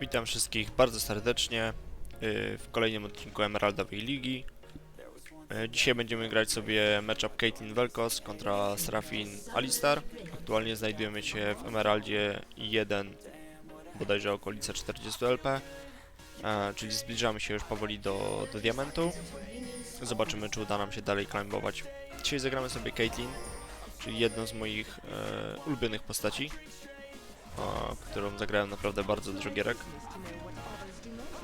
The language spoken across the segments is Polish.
Witam wszystkich bardzo serdecznie y, w kolejnym odcinku Emeraldowej Ligi. Y, Dzisiaj będziemy grać sobie matchup Caitlyn Velkos kontra Serafin Alistar. Aktualnie znajdujemy się w Emeraldzie 1, bodajże okolice 40 LP, czyli zbliżamy się już powoli do, do diamentu. Zobaczymy, czy uda nam się dalej climbować. Dzisiaj zagramy sobie Caitlyn, czyli jedną z moich e, ulubionych postaci a, którą zagrałem naprawdę bardzo dużo gierek.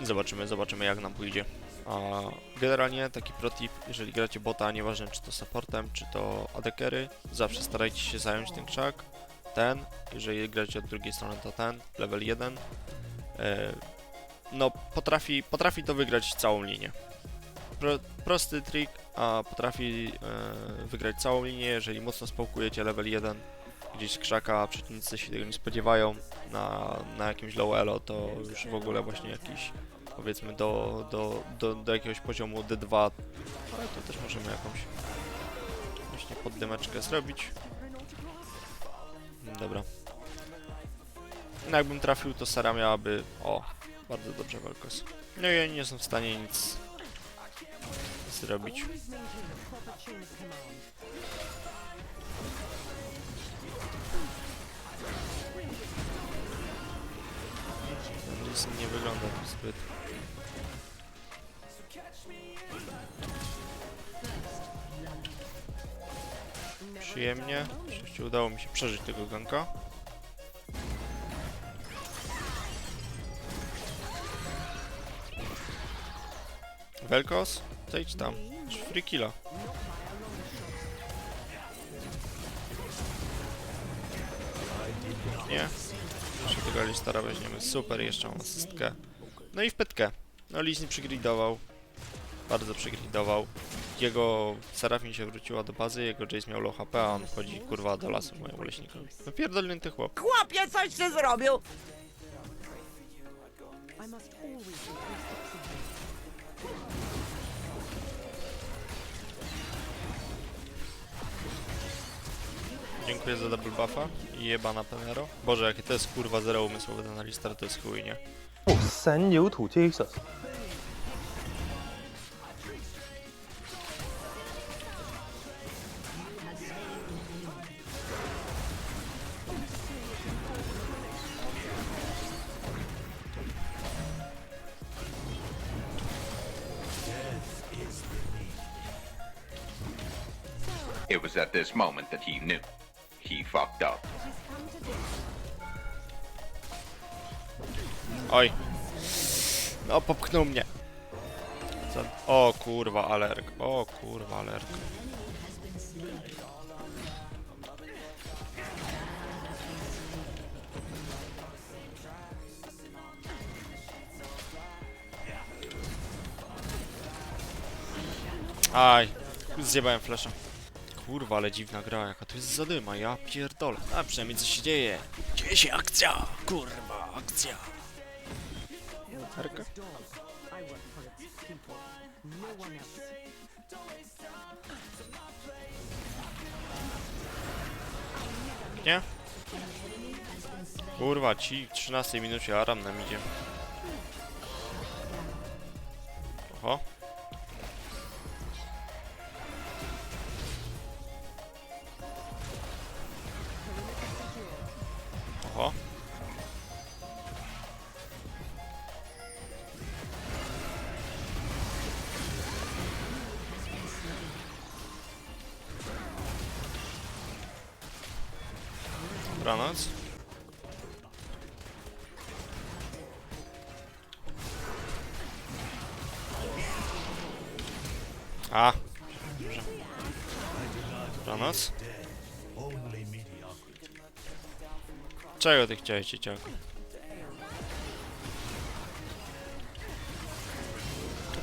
Zobaczymy, zobaczymy jak nam pójdzie. A generalnie taki protip, jeżeli gracie bota, nieważne czy to supportem, czy to adekery, zawsze starajcie się zająć ten krzak, ten, jeżeli gracie od drugiej strony to ten, level 1. E, no, potrafi, potrafi to wygrać całą linię. Pro, prosty trik, a potrafi e, wygrać całą linię, jeżeli mocno spałkujecie level 1, gdzieś z krzaka, przeciwnicy się tego nie spodziewają na, na jakimś low elo, to już w ogóle właśnie jakiś powiedzmy do, do, do, do jakiegoś poziomu D2, ale to też możemy jakąś właśnie poddymeczkę zrobić. Dobra. No jakbym trafił, to Sara miałaby... O, bardzo dobrze Velkos. No i oni nie są w stanie nic zrobić. Zbyt. Przyjemnie. Udało mi się przeżyć tego ganka. Velkos? Zejdź tam. Free killa. Nie. Jeszcze tego Alistara weźmiemy. Super, jeszcze mam asystkę. No i w petkę. No Lis nie przygridował. Bardzo przygridował. Jego Serafin się wróciła do bazy, jego Jace miał low HP, a on chodzi kurwa do lasu mojemu leśnikowi. No pierdolnięty chłop. Chłopie, coś ty zrobił! Dziękuję za double buffa i jebana Penero. Boże, jakie to jest kurwa zero umysłowe ten Alistar, to jest chuj, nie? 神有土 Jesus。 It was at this moment that he knew. He fucked up. Oj. No, popchnął mnie. Co? O kurwa, alerg. O kurwa, alerg. Aj, zjebałem flasza. Kurwa, ale dziwna gra, jaka to jest zadyma, ja pierdolę. A przynajmniej coś się dzieje. Dzieje się akcja! Kurwa, akcja! Else. Nie? Kurwa, ci w 13 minucie Aram nam idzie. Dobranoc. A. Dobrze. Dobranoc. Czego ty chciałeś, dzieciaku?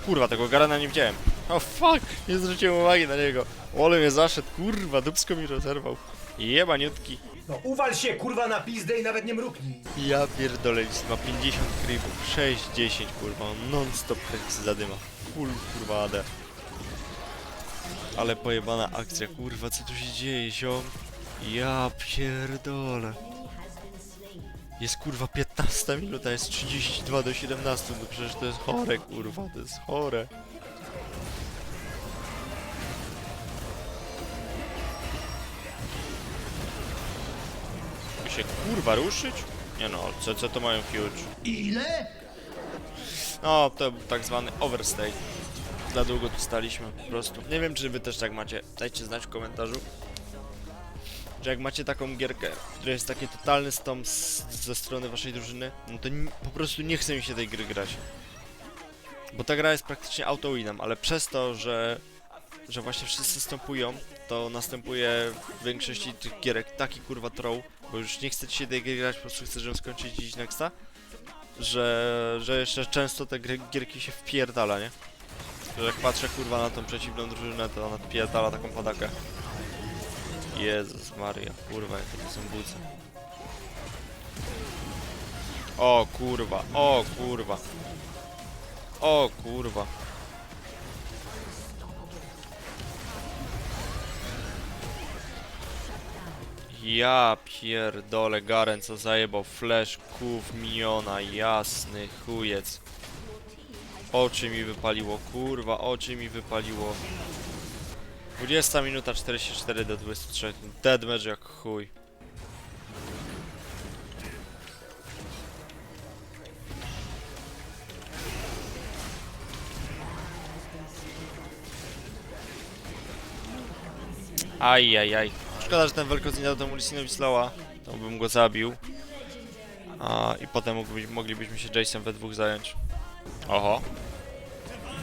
Kurwa, tego Garana nie widziałem. O fuck, nie zwróciłem uwagi na niego. Ole mnie zaszedł, kurwa, dupsko mi rozerwał. Jebaniutki. No uwal się kurwa na pizdę i nawet nie mruknij. Ja pierdolę, list ma 50 creepów, 6-10 kurwa, on non-stop hex zadyma. Full kurwa AD. Ale pojebana akcja, kurwa, co tu się dzieje, ziom? Ja pierdolę. Jest kurwa 15 minuta, jest 32 do 17, no przecież to jest chore kurwa, to jest chore. Się kurwa ruszyć? Nie no, CC to mają huge. Ile? No, to był tak zwany overstay. Za długo tu staliśmy, po prostu. Nie wiem, czy wy też tak macie. Dajcie znać w komentarzu. Że jak macie taką gierkę, w której jest taki totalny stom z, ze strony waszej drużyny, no to po prostu nie chce mi się tej gry grać. Bo ta gra jest praktycznie auto-winem, ale przez to, że, że właśnie wszyscy stąpują, to następuje w większości tych gierek taki kurwa troll, bo już nie chcecie się tej gry grać, po prostu chcę, żebym skończyć iść nexta że, że jeszcze często te gry, gierki się wpierdala, nie? Że jak patrzę kurwa na tą przeciwną drużynę, to ona wpierdala taką padakę. Jezus Maria, kurwa, jakie to są buce. O kurwa, o kurwa. O kurwa. Ja pierdolę Garen co zajebał flash kuf miniona, jasny chujec. Oczy mi wypaliło, kurwa, oczy mi wypaliło. 20 minuta 44 do 23. Deadmatch jak chuj. Ajajaj. Szkoda, że ten Velkoz nie dał temu Lisinowi slowa. To bym go zabił. A, I potem mógłby, moglibyśmy się Jason we dwóch zająć. Oho.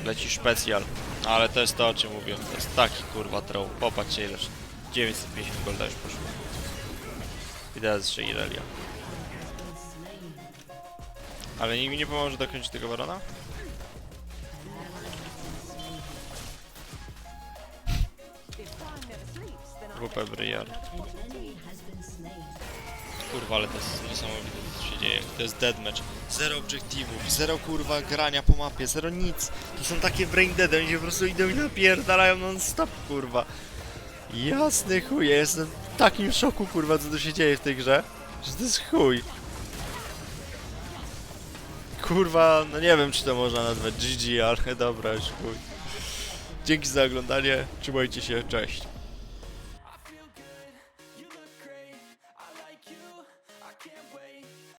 Leci specjal. Ale to jest to, o czym mówiłem. To jest taki kurwa troll. Popatrzcie ileż. 950 golda już poszło. I teraz jeszcze Irelia. Ale nikt mi nie pomoże dokończyć tego barona? WP Briar. Kurwa, ale to jest niesamowite co się dzieje. To jest deadmatch. Zero obiektywów, zero kurwa grania po mapie, zero nic. To są takie brain dead, oni się po prostu idą i napierdalają non stop kurwa. Jasny chuj, ja jestem w takim szoku kurwa co tu się dzieje w tej grze, że to jest chuj. Kurwa, no nie wiem czy to można nazwać GG, ale dobra już chuj. Dzięki za oglądanie, trzymajcie się, cześć.